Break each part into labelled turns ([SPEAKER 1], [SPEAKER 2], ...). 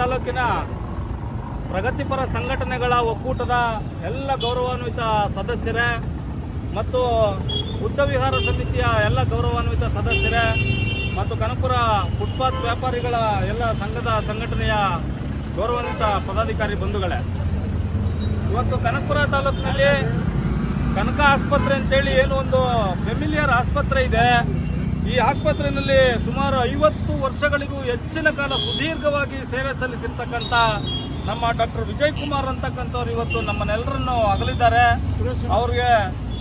[SPEAKER 1] ತಾಲೂಕಿನ ಪ್ರಗತಿಪರ ಸಂಘಟನೆಗಳ ಒಕ್ಕೂಟದ ಎಲ್ಲ ಗೌರವಾನ್ವಿತ ಸದಸ್ಯರೇ ಮತ್ತು ಬುದ್ಧ ವಿಹಾರ ಸಮಿತಿಯ ಎಲ್ಲ ಗೌರವಾನ್ವಿತ ಸದಸ್ಯರೇ ಮತ್ತು ಕನಕಪುರ ಫುಟ್ಪಾತ್ ವ್ಯಾಪಾರಿಗಳ ಎಲ್ಲ ಸಂಘದ ಸಂಘಟನೆಯ ಗೌರವಾನ್ವಿತ ಪದಾಧಿಕಾರಿ ಬಂಧುಗಳೇ. ಇವತ್ತು ಕನಕಪುರ ತಾಲೂಕಿನಲ್ಲಿ ಕನಕ ಆಸ್ಪತ್ರೆ ಅಂತೇಳಿ ಏನು ಒಂದು ಫೆಮಿಲಿಯರ್ ಆಸ್ಪತ್ರೆ ಇದೆ. ಈ ಆಸ್ಪತ್ರೆಯಲ್ಲಿ ಸುಮಾರು ಐವತ್ತು ವರ್ಷಗಳಿಗೂ ಹೆಚ್ಚಿನ ಕಾಲ ಸುದೀರ್ಘವಾಗಿ ಸೇವೆ ಸಲ್ಲಿಸಿರ್ತಕ್ಕಂಥ ನಮ್ಮ ಡಾಕ್ಟರ್ ವಿಜಯ್ ಕುಮಾರ್ ಅಂತಕ್ಕಂಥವ್ರು ಇವತ್ತು ನಮ್ಮನ್ನೆಲ್ಲರನ್ನು ಅಗಲಿದ್ದಾರೆ. ಅವ್ರಿಗೆ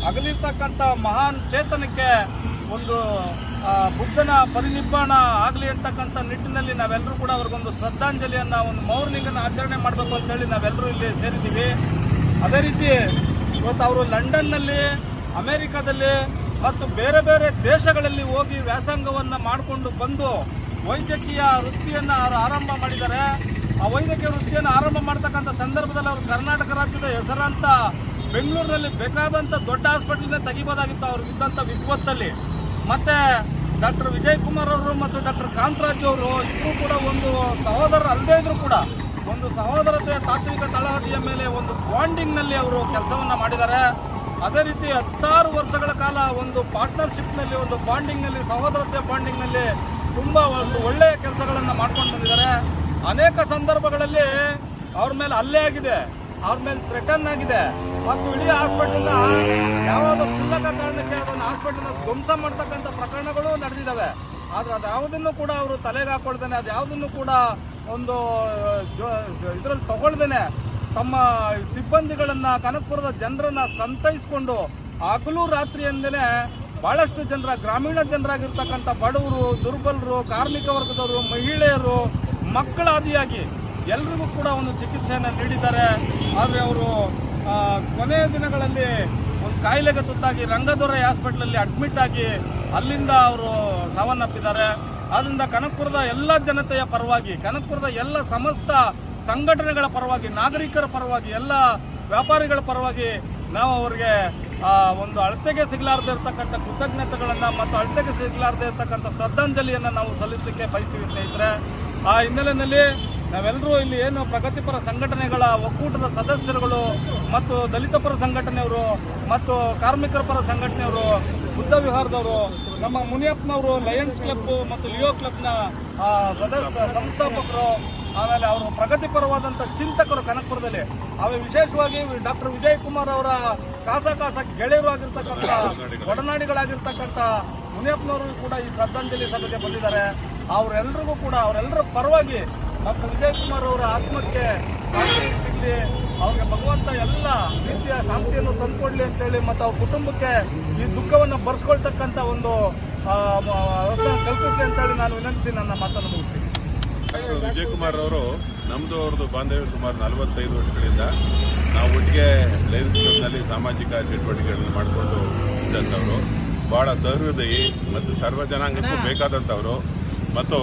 [SPEAKER 1] ಅಗಲಿರ್ತಕ್ಕಂಥ ಮಹಾನ್ ಚೇತನಕ್ಕೆ ಒಂದು ಬುದ್ಧನ ಪರಿನಿಬ್ಬಾಣ ಆಗಲಿ ಅಂತಕ್ಕಂಥ ನಿಟ್ಟಿನಲ್ಲಿ ನಾವೆಲ್ಲರೂ ಕೂಡ ಅವ್ರಿಗೊಂದು ಶ್ರದ್ಧಾಂಜಲಿಯನ್ನು, ಒಂದು ಮೌರ್ನಿಂಗನ್ನು ಆಚರಣೆ ಮಾಡಬೇಕು ಅಂತೇಳಿ ನಾವೆಲ್ಲರೂ ಇಲ್ಲಿ ಸೇರಿದ್ದೀವಿ. ಅದೇ ರೀತಿ ಇವತ್ತು ಅವರು ಲಂಡನ್ನಲ್ಲಿ, ಅಮೆರಿಕದಲ್ಲಿ ಮತ್ತು ಬೇರೆ ಬೇರೆ ದೇಶಗಳಲ್ಲಿ ಹೋಗಿ ವ್ಯಾಸಂಗವನ್ನು ಮಾಡಿಕೊಂಡು ಬಂದು ವೈದ್ಯಕೀಯ ವೃತ್ತಿಯನ್ನು ಅವರು ಆರಂಭ ಮಾಡಿದ್ದಾರೆ ಆ ವೈದ್ಯಕೀಯ ವೃತ್ತಿಯನ್ನು ಆರಂಭ ಮಾಡ್ತಕ್ಕಂಥ ಸಂದರ್ಭದಲ್ಲಿ ಅವರು ಕರ್ನಾಟಕ ರಾಜ್ಯದ ಹೆಸರಂತ ಬೆಂಗಳೂರಿನಲ್ಲಿ ಬೇಕಾದಂಥ ದೊಡ್ಡ ಹಾಸ್ಪಿಟಲ್ನೇ ತೆಗಿಬೋದಾಗಿತ್ತು ಅವ್ರಿಗೆ ಇದ್ದಂಥ ವಿದ್ವತ್ತಲ್ಲಿ ಮತ್ತು ಡಾಕ್ಟರ್ ವಿಜಯ್ ಕುಮಾರ್ ಅವರು ಮತ್ತು ಡಾಕ್ಟರ್ ಕಾಂತರಾಜ್ ಅವರು ಇಬ್ಬರು ಕೂಡ ಒಂದು ಸಹೋದರ ಅಲ್ಲದೇ ಇದ್ದರೂ ಕೂಡ ಒಂದು ಸಹೋದರತೆಯ ತಾತ್ವಿಕ ತಳಹದಿಯ ಮೇಲೆ ಒಂದು ಬಾಂಡಿಂಗ್ನಲ್ಲಿ ಅವರು ಕೆಲಸವನ್ನು ಮಾಡಿದ್ದಾರೆ. ಅದೇ ರೀತಿ ಹತ್ತಾರು ವರ್ಷಗಳ ಕಾಲ ಒಂದು ಪಾರ್ಟ್ನರ್ಶಿಪ್ನಲ್ಲಿ, ಒಂದು ಬಾಂಡಿಂಗ್ನಲ್ಲಿ ಸಹೋದರತೆ ಬಾಂಡಿಂಗ್ನಲ್ಲಿ ತುಂಬ ಒಂದು ಒಳ್ಳೆಯ ಕೆಲಸಗಳನ್ನು ಮಾಡ್ಕೊಂಡು ಬಂದಿದ್ದಾರೆ. ಅನೇಕ ಸಂದರ್ಭಗಳಲ್ಲಿ ಅವ್ರ ಮೇಲೆ ಹಲ್ಲೆ ಆಗಿದೆ, ಅವ್ರ ಮೇಲೆ ಥ್ರೆಟನ್ ಆಗಿದೆ. ಮತ್ತು ಇಡೀ ಹಾಸ್ಪಿಟಲ್ನ ಯಾವುದೋ ಕ್ಷುಲ್ಲಕ ಕಾರಣಕ್ಕೆ ಅದನ್ನು ಹಾಸ್ಪಿಟಲ್ನ ಧ್ವಂಸ ಮಾಡ್ತಕ್ಕಂಥ ಪ್ರಕರಣಗಳು ನಡೆದಿದ್ದಾವೆ. ಆದರೆ ಅದು ಯಾವುದನ್ನು ಕೂಡ ಅವರು ತಲೆಗೆ ಹಾಕೊಳ್ದೇನೆ, ಅದು ಯಾವುದನ್ನು ಕೂಡ ಒಂದು ಇದರಲ್ಲಿ ತಗೊಳ್ದೇನೆ. ತಮ್ಮ ಸಿಬ್ಬಂದಿಗಳನ್ನು ಕನಕಪುರದ ಜನರನ್ನ ಸಂತೈಸ್ಕೊಂಡು ಹಗಲು ರಾತ್ರಿ ಬಹಳಷ್ಟು ಜನರ, ಗ್ರಾಮೀಣ ಜನರಾಗಿರ್ತಕ್ಕಂಥ ಬಡವರು, ದುರ್ಬಲರು, ಕಾರ್ಮಿಕ ವರ್ಗದವರು, ಮಹಿಳೆಯರು, ಮಕ್ಕಳಾದಿಯಾಗಿ ಎಲ್ರಿಗೂ ಕೂಡ ಒಂದು ಚಿಕಿತ್ಸೆಯನ್ನು ನೀಡಿದ್ದಾರೆ. ಆದರೆ ಅವರು ಕೊನೆಯ ದಿನಗಳಲ್ಲಿ ಒಂದು ಕಾಯಿಲೆಗೆ ತುತ್ತಾಗಿ ರಂಗದೊರೆ ಹಾಸ್ಪಿಟ್ಲಲ್ಲಿ ಅಡ್ಮಿಟ್ ಆಗಿ ಅಲ್ಲಿಂದ ಅವರು ಸಾವನ್ನಪ್ಪಿದ್ದಾರೆ. ಆದ್ದರಿಂದ ಕನಕಪುರದ ಎಲ್ಲ ಜನತೆಯ ಪರವಾಗಿ, ಕನಕಪುರದ ಎಲ್ಲ ಸಮಸ್ತ ಸಂಘಟನೆಗಳ ಪರವಾಗಿ, ನಾಗರಿಕರ ಪರವಾಗಿ, ಎಲ್ಲ ವ್ಯಾಪಾರಿಗಳ ಪರವಾಗಿ ನಾವು ಅವರಿಗೆ ಒಂದು ಅಳತೆಗೆ ಸಿಗಲಾರದೆ ಇರತಕ್ಕಂಥ ಕೃತಜ್ಞತೆಗಳನ್ನು ಮತ್ತು ಅಳತೆಗೆ ಸಿಗಲಾರದೆ ಇರತಕ್ಕಂಥ ಶ್ರದ್ಧಾಂಜಲಿಯನ್ನು ನಾವು ಸಲ್ಲಿಸಲಿಕ್ಕೆ ಬಯಸ್ತೀವಿ ಸ್ನೇಹಿತರೆ. ಆ ಹಿನ್ನೆಲೆಯಲ್ಲಿ ನಾವೆಲ್ಲರೂ ಇಲ್ಲಿ ಏನು ಪ್ರಗತಿಪರ ಸಂಘಟನೆಗಳ ಒಕ್ಕೂಟದ ಸದಸ್ಯರುಗಳು ಮತ್ತು ದಲಿತ ಪರ ಸಂಘಟನೆಯವರು ಮತ್ತು ಕಾರ್ಮಿಕರ ಪರ ಸಂಘಟನೆಯವರು, ಬುದ್ಧ ವಿಹಾರದವರು ನಮ್ಮ ಮುನಿಯಪ್ಪನವರು ಲಯನ್ಸ್ ಕ್ಲಬ್ ಮತ್ತು ಲಿಯೋ ಕ್ಲಬ್ನ ಸದಸ್ಯ, ಸಂಸ್ಥಾಪಕರು, ಆಮೇಲೆ ಅವರು ಪ್ರಗತಿಪರವಾದಂಥ ಚಿಂತಕರು ಕನಕಪುರದಲ್ಲಿ. ಆಮೇಲೆ ವಿಶೇಷವಾಗಿ ಡಾಕ್ಟರ್ ವಿಜಯ್ ಕುಮಾರ್ ಅವರ ಕಾಸ ಕಾಸ ಗೆಳೆಯರು ಆಗಿರ್ತಕ್ಕಂಥ, ಒಡನಾಡಿಗಳಾಗಿರ್ತಕ್ಕಂಥ ಮುನಿಯಪ್ಪನವರು ಕೂಡ ಈ ಶ್ರದ್ಧಾಂಜಲಿ ಸಭೆಗೆ ಬಂದಿದ್ದಾರೆ. ಅವರೆಲ್ಲರಿಗೂ ಕೂಡ, ಅವರೆಲ್ಲರ ಪರವಾಗಿ ಡಾಕ್ಟರ್ ವಿಜಯ್ ಕುಮಾರ್ ಅವರ ಆತ್ಮಕ್ಕೆ ಸಿಗಲಿ ಅವ್ರಿಗೆ ಭಗವಂತ ಎಲ್ಲ ರೀತಿಯ ಶಾಂತಿಯನ್ನು ತಂದುಕೊಡ್ಲಿ ಅಂತೇಳಿ ಮತ್ತು ಅವ್ರ ಕುಟುಂಬಕ್ಕೆ ಈ ದುಃಖವನ್ನು ಬರ್ಸ್ಕೊಳ್ತಕ್ಕಂಥ ಒಂದು ವ್ಯವಸ್ಥೆಯನ್ನು ಕಲ್ಪಿಸಲಿ ಅಂತೇಳಿ ನಾನು ವಿನಂತಿಸಿ ನನ್ನ ಮಾತನ್ನು ಮುಗಿಸ್ತೀನಿ.
[SPEAKER 2] ವಿಜಯ್ ವಿಜಯಕುಮಾರ್ ಅವರು ನಮ್ಮದು ಅವ್ರದ್ದು ಬಾಂಧವ್ಯ ಸುಮಾರು ನಲವತ್ತೈದು ವರ್ಷಗಳಿಂದ ನಾವು ಒಟ್ಟಿಗೆ ಲೈನ್ಸ್ ಕ್ಲಬ್ನಲ್ಲಿ ಸಾಮಾಜಿಕ ಚಟುವಟಿಕೆಗಳನ್ನು ಮಾಡಿಕೊಂಡು ಇದ್ದಂಥವ್ರು. ಭಾಳ ಸಹೃದಯಿ ಮತ್ತು ಸರ್ವ ಜನಾಂಗಕ್ಕೂ ಬೇಕಾದಂಥವ್ರು. ಮತ್ತು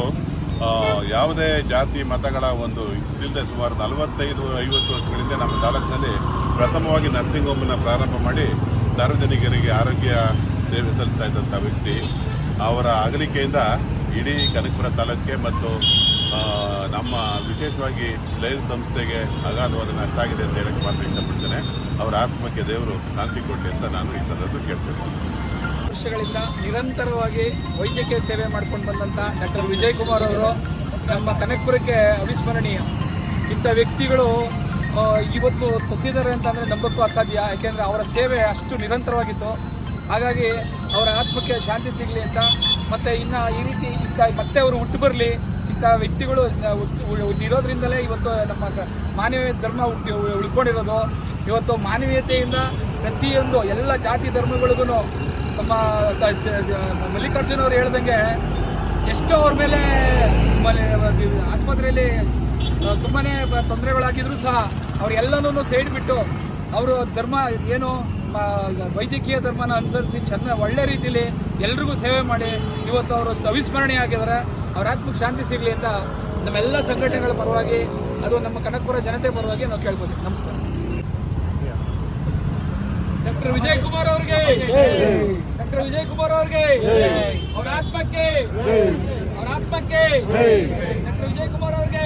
[SPEAKER 2] ಯಾವುದೇ ಜಾತಿ, ಮತಗಳ ಒಂದು ಇಲ್ಲದೆ ಸುಮಾರು ನಲವತ್ತೈದು, ಐವತ್ತು ವರ್ಷಗಳಿಂದ ನಮ್ಮ ತಾಲೂಕಿನಲ್ಲಿ ಪ್ರಥಮವಾಗಿ ನರ್ಸಿಂಗ್ ಹೋಮನ್ನು ಪ್ರಾರಂಭ ಮಾಡಿ ಸಾರ್ವಜನಿಕರಿಗೆ ಆರೋಗ್ಯ ಸೇವೆ ಸಲ್ಲಿಸ್ತಾ ಇದ್ದಂಥ ವ್ಯಕ್ತಿ. ಅವರ ಅಗಲಿಕೆಯಿಂದ ಇಡೀ ಕನಕಪುರ ತಾಲೂಕಿಗೆ ಮತ್ತು ನಮ್ಮ ವಿಶೇಷವಾಗಿ ಲೈನ್ ಸಂಸ್ಥೆಗೆ ಅಗಾಧವಾದ ನಷ್ಟ ಆಗಿದೆ ಅಂತ ಹೇಳಕ್ಕೆ ಮಾತ್ರ ಇಷ್ಟಪಡ್ತೇನೆ. ಅವರ ಆತ್ಮಕ್ಕೆ ದೇವರು ಶಾಂತಿ ಕೊಡಲಿ ಅಂತ ನಾನು ಈ ಸಂದರ್ಭದಲ್ಲಿ ಕೇಳ್ತೇನೆ.
[SPEAKER 3] ವರ್ಷಗಳಿಂದ ನಿರಂತರವಾಗಿ ವೈದ್ಯಕೀಯ ಸೇವೆ ಮಾಡ್ಕೊಂಡು ಬಂದಂಥ ಡಾಕ್ಟರ್ ವಿಜಯ್ ಕುಮಾರ್ ಅವರು ನಮ್ಮ ಕನಕಪುರಕ್ಕೆ ಅವಿಸ್ಮರಣೀಯ. ಇಂಥ ವ್ಯಕ್ತಿಗಳು ಇವತ್ತು ಸತ್ತಿದ್ದಾರೆ ಅಂತಂದರೆ ನಂಬಕ್ಕೂ ಅಸಾಧ್ಯ. ಯಾಕೆಂದರೆ ಅವರ ಸೇವೆ ಅಷ್ಟು ನಿರಂತರವಾಗಿತ್ತು. ಹಾಗಾಗಿ ಅವರ ಆತ್ಮಕ್ಕೆ ಶಾಂತಿ ಸಿಗಲಿ ಅಂತ ಮತ್ತು ಇನ್ನು ಈ ರೀತಿ ಇಂಥ ಮತ್ತೆ ಅವರು ಹುಟ್ಟು ಬರಲಿ, ಇಂಥ ವ್ಯಕ್ತಿಗಳು ಇರೋದ್ರಿಂದಲೇ ಇವತ್ತು ನಮ್ಮ ಮಾನವೀಯ ಧರ್ಮ ಹುಟ್ಟಿ ಉಳ್ಕೊಂಡಿರೋದು. ಇವತ್ತು ಮಾನವೀಯತೆಯಿಂದ ಪ್ರತಿಯೊಂದು ಎಲ್ಲ ಜಾತಿ ಧರ್ಮಗಳಿಗೂ ನಮ್ಮ ಮಲ್ಲಿಕಾರ್ಜುನ್ ಅವರು ಹೇಳ್ದಂಗೆ ಎಷ್ಟೋ ಅವ್ರ ಮೇಲೆ ಆಸ್ಪತ್ರೆಯಲ್ಲಿ ತುಂಬಾ ತೊಂದರೆಗಳಾಗಿದ್ರು ಸಹ ಅವರೆಲ್ಲನೂ ಸೈಡ್ ಬಿಟ್ಟು ಅವರು ಧರ್ಮ ಏನು ವೈದ್ಯಕೀಯ ಧರ್ಮನ ಅನುಸರಿಸಿ ಚೆನ್ನ, ಒಳ್ಳೆ ರೀತಿಯಲ್ಲಿ ಎಲ್ರಿಗೂ ಸೇವೆ ಮಾಡಿ ಇವತ್ತು ಅವರು ಅವಿಸ್ಮರಣೀಯ ಆಗಿದ್ದಾರೆ. ಅವ್ರ ಆತ್ಮಕ್ಕೆ ಶಾಂತಿ ಸಿಗಲಿ ಅಂತ ನಮ್ಮೆಲ್ಲ ಸಂಘಟನೆಗಳ ಪರವಾಗಿ, ಅದು ನಮ್ಮ ಕನಕಪುರ ಜನತೆ ಪರವಾಗಿ ನಾವು ಕೇಳ್ಬೋದು ನಮಸ್ಕಾರ. ಡಾಕ್ಟರ್ ವಿಜಯ್ ಕುಮಾರ್ ಅವ್ರಿಗೆ. ಡಾಕ್ಟರ್ ವಿಜಯ್ ಕುಮಾರ್ ಅವ್ರಿಗೆ. ಅವ್ರ ಆತ್ಮಕ್ಕೆ. ಅವ್ರ ಆತ್ಮ ಆತ್ಮಕ್ಕೆ ಡಾಕ್ಟರ್ ವಿಜಯ್ ಕುಮಾರ್ ಅವ್ರಿಗೆ.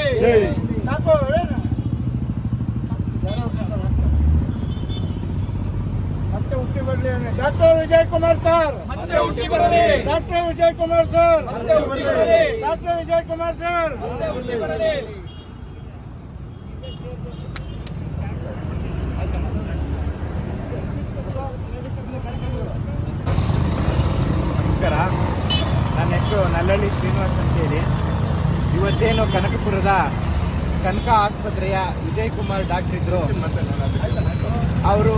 [SPEAKER 4] ಮತ್ತೆ ಹುಟ್ಟಿ ಬರ್ಲಿ ಡಾಕ್ಟರ್ ವಿಜಯ್ ಕುಮಾರ್ ಸರ್.
[SPEAKER 3] ಮತ್ತೆ ಹುಟ್ಟಿ ಬರಲಿ.
[SPEAKER 4] Doctor Vijay Kumar sir.
[SPEAKER 3] ಮತ್ತೆ ಹುಟ್ಟಿ ಬರಲಿ.
[SPEAKER 4] Doctor Vijay Kumar sir.
[SPEAKER 3] ಮತ್ತೆ ಹುಟ್ಟಿ ಬರಲಿ
[SPEAKER 5] ನಮಸ್ಕಾರ ನನ್ನ ಹೆಸರು ನಲ್ಲಳ್ಳಿ ಶ್ರೀನಿವಾಸ್ ಅಂತೇಳಿ ಇವತ್ತೇನು ಕನಕಪುರದ ಕನಕ ಆಸ್ಪತ್ರೆಯ ವಿಜಯ್ ಕುಮಾರ್ ಡಾಕ್ಟರ್ ಇದ್ರು. ಅವರು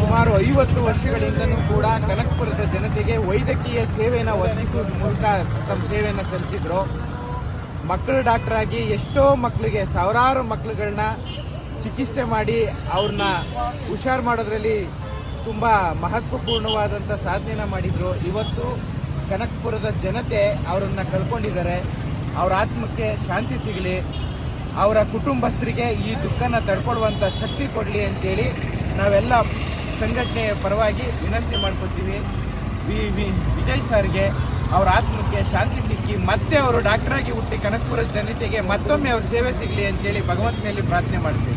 [SPEAKER 5] ಸುಮಾರು ಐವತ್ತು ವರ್ಷಗಳಿಂದಲೂ ಕೂಡ ಕನಕಪುರದ ಜನತೆಗೆ ವೈದ್ಯಕೀಯ ಸೇವೆಯನ್ನು ಒದಗಿಸುವ ಮೂಲಕ ತಮ್ಮ ಸೇವೆಯನ್ನು ಸಲ್ಲಿಸಿದ್ರು. ಮಕ್ಕಳು ಡಾಕ್ಟರ್ ಆಗಿ ಎಷ್ಟೋ ಮಕ್ಕಳಿಗೆ, ಸಾವಿರಾರು ಮಕ್ಕಳುಗಳನ್ನ ಚಿಕಿತ್ಸೆ ಮಾಡಿ ಅವ್ರನ್ನ ಹುಷಾರು ಮಾಡೋದ್ರಲ್ಲಿ ತುಂಬ ಮಹತ್ವಪೂರ್ಣವಾದಂಥ ಸಾಧನೆಯನ್ನು ಮಾಡಿದ್ರು. ಇವತ್ತು ಕನಕಪುರದ ಜನತೆ ಅವರನ್ನು ಕಳ್ಕೊಂಡಿದ್ದಾರೆ ಅವ್ರ ಆತ್ಮಕ್ಕೆ ಶಾಂತಿ ಸಿಗಲಿ, ಅವರ ಕುಟುಂಬಸ್ಥರಿಗೆ ಈ ದುಃಖನ ತಡ್ಕೊಳ್ಳುವಂಥ ಶಕ್ತಿ ಕೊಡಲಿ ಅಂತೇಳಿ ನಾವೆಲ್ಲ ಸಂಘಟನೆಯ ಪರವಾಗಿ ವಿನಂತಿ ಮಾಡ್ಕೊತೀವಿ ವಿ ವಿ, ವಿಜಯ್ ಸರ್ಗೆ ಅವರ ಆತ್ಮಕ್ಕೆ ಶಾಂತಿ ಸಿಕ್ಕಿ ಮತ್ತೆ ಅವರು ಡಾಕ್ಟರ್ ಆಗಿ ಹುಟ್ಟಿ ಕನಕಪುರದ ಜನತೆಗೆ ಮತ್ತೊಮ್ಮೆ ಅವ್ರ ಸೇವೆ ಸಿಗಲಿ ಅಂತೇಳಿ ಭಗವಂತನಲ್ಲಿ ಪ್ರಾರ್ಥನೆ ಮಾಡ್ತೀವಿ.